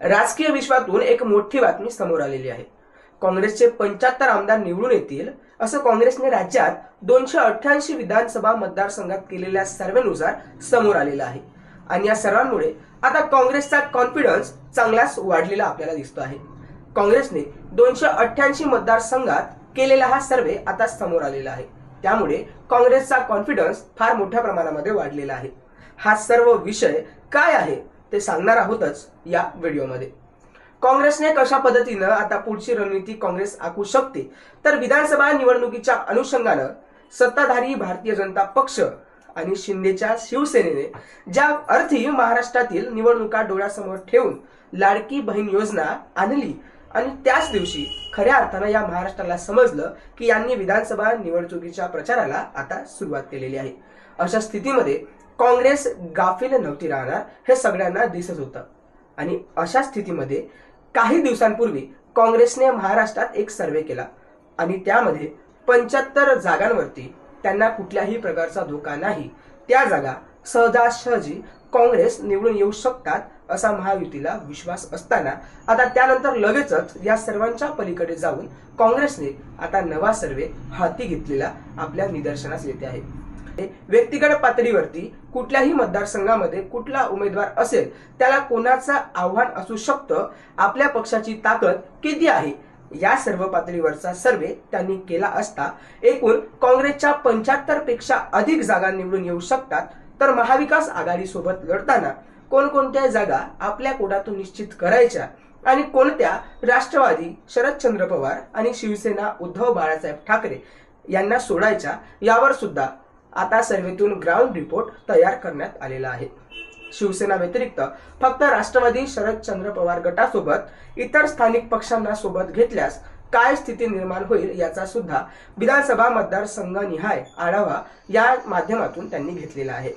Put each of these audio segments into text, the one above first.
राजकीय विश्वातून एक मोठी बातमी समोर आलेली आहे. काँग्रेसचे पंच्याहत्तर आमदार निवडून येतील असं काँग्रेसने राज्यात दोनशे अठ्ठ्याऐंशी विधानसभा मतदारसंघात केलेल्या सर्वेनुसार समोर आलेलं आहे. आणि या सर्वांमुळे आता काँग्रेसचा कॉन्फिडन्स चांगलाच वाढलेला आपल्याला दिसतो आहे. काँग्रेसने दोनशे अठ्ठ्याऐंशी मतदारसंघात केलेला हा सर्वे आता समोर आलेला आहे. त्यामुळे काँग्रेसचा कॉन्फिडन्स फार मोठ्या प्रमाणामध्ये वाढलेला आहे. हा सर्व विषय काय आहे? ते सांगणार आहोतच या व्हिडिओमध्ये. काँग्रेसने कशा पद्धतीनं आता पुढची रणनीती काँग्रेस आखू शकते? तर विधानसभा निवडणुकीच्या अनुषंगानं सत्ताधारी भारतीय जनता पक्ष आणि शिंदेच्या शिवसेनेने ज्या अर्थी महाराष्ट्रातील निवडणुका डोळ्यासमोर ठेवून लाडकी बहीण योजना आणली आणि त्याच दिवशी खऱ्या अर्थानं या महाराष्ट्राला समजलं की यांनी विधानसभा निवडणुकीच्या प्रचाराला आता सुरुवात केलेली आहे. अशा स्थितीमध्ये काँग्रेस गाफील नव्हती राहणार हे सगळ्यांना दिसत होतं. आणि अशा स्थितीमध्ये काही दिवसांपूर्वी काँग्रेसने महाराष्ट्रात एक सर्वे केला. आणि त्यामध्ये पंच्याहत्तर जागांवरती त्यांना कुठल्याही प्रकारचा धोका नाही. त्या जागा सहजासहजी काँग्रेस निवडून येऊ शकतात असा महायुतीला विश्वास असताना. आता त्यानंतर लगेचच या सर्वांच्या पलीकडे जाऊन काँग्रेसने आता नवा सर्वे हाती घेतलेला आपल्या निदर्शनास येते आहे. व्यक्तिगत पातळीवरती कुठल्याही मतदारसंघामध्ये कुठला उमेदवार असेल त्याला कोणाचं आव्हान असू शकतं आपल्या पक्षाची ताकद किती आहे? या सर्व पातळीवरचा सर्वे त्यांनी केला असता एकूण काँग्रेसच्या पंच्याहत्तरपेक्षा अधिक जागा निवडून येऊ शकतात तर महाविकास आघाडी सोबत लढताना कोणकोणत्या जागा आपल्या कोटातून निश्चित करायच्या आणि कोणत्या राष्ट्रवादी शरदचंद्र पवार आणि शिवसेना उद्धव बाळासाहेब ठाकरे यांना सोडायच्या यावर सुद्धा आता सर्वेतून ग्राउंड रिपोर्ट तयार करण्यात आलेला आहे. शिवसेना व्यतिरिक्त फक्त राष्ट्रवादी शरदचंद्र पवार गटासोबत इतर स्थानिक पक्षांना सोबत घेतल्यास काय स्थिती निर्माण होईल याचा सुद्धा विधानसभा मतदारसंघ निहाय आढावा या माध्यमातून त्यांनी घेतलेला आहे.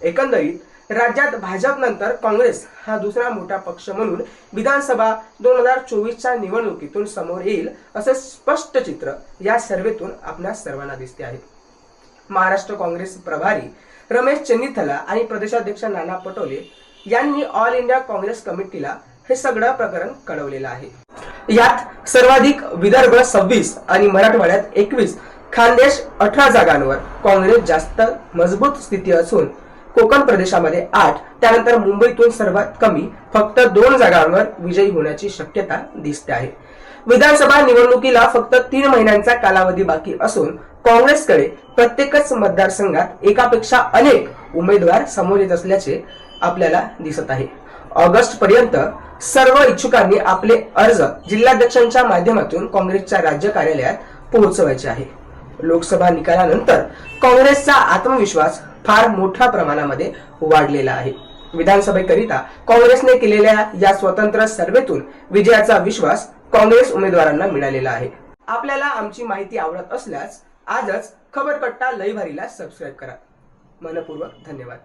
एकंदरीत राज्यात भाजपनंतर काँग्रेस हा दुसरा मोठा पक्ष म्हणून विधानसभा दोन हजार चोवीसच्या निवडणुकीतून समोर येईल असे स्पष्ट चित्र या सर्वेतून आपल्या सर्वांना दिसते आहे. महाराष्ट्र काँग्रेस प्रभारी रमेश चन्नीथला आणि प्रदेशाध्यक्ष नाना पटोले यांनी ऑल इंडिया काँग्रेस कमिटीला हे सगळं प्रकरण कळवलेलं आहे. यात सर्वाधिक विदर्भ सव्वीस आणि मराठवाड्यात एकवीस खानदेश अठरा जागांवर काँग्रेस जास्त मजबूत स्थिती असून कोकण प्रदेशामध्ये आठ त्यानंतर मुंबईतून सर्वात कमी फक्त दोन जागांवर विजयी होण्याची शक्यता दिसते आहे. विधानसभा निवडणुकीला फक्त तीन महिन्यांचा कालावधी बाकी असून काँग्रेसकडे प्रत्येकच मतदारसंघात एकापेक्षा अनेक उमेदवार समोर येत असल्याचे आपल्याला दिसत आहे. ऑगस्ट पर्यंत सर्व इच्छुकांनी आपले अर्ज जिल्हाध्यक्षांच्या माध्यमातून काँग्रेसच्या राज्य कार्यालयात पोहोचवायचे आहे. लोकसभा निकालानंतर काँग्रेसचा आत्मविश्वास फार मोठ्या प्रमाणामध्ये वाढलेला आहे. विधानसभेकरिता काँग्रेसने केलेल्या या स्वतंत्र सर्वेतून विजयाचा विश्वास काँग्रेस उमेदवारांना मिळालेला आहे. आपल्याला आमची माहिती आवडत असल्यास आजच खबरपट्टा लईभारीला सबस्क्राईब करा. मनपूर्वक धन्यवाद.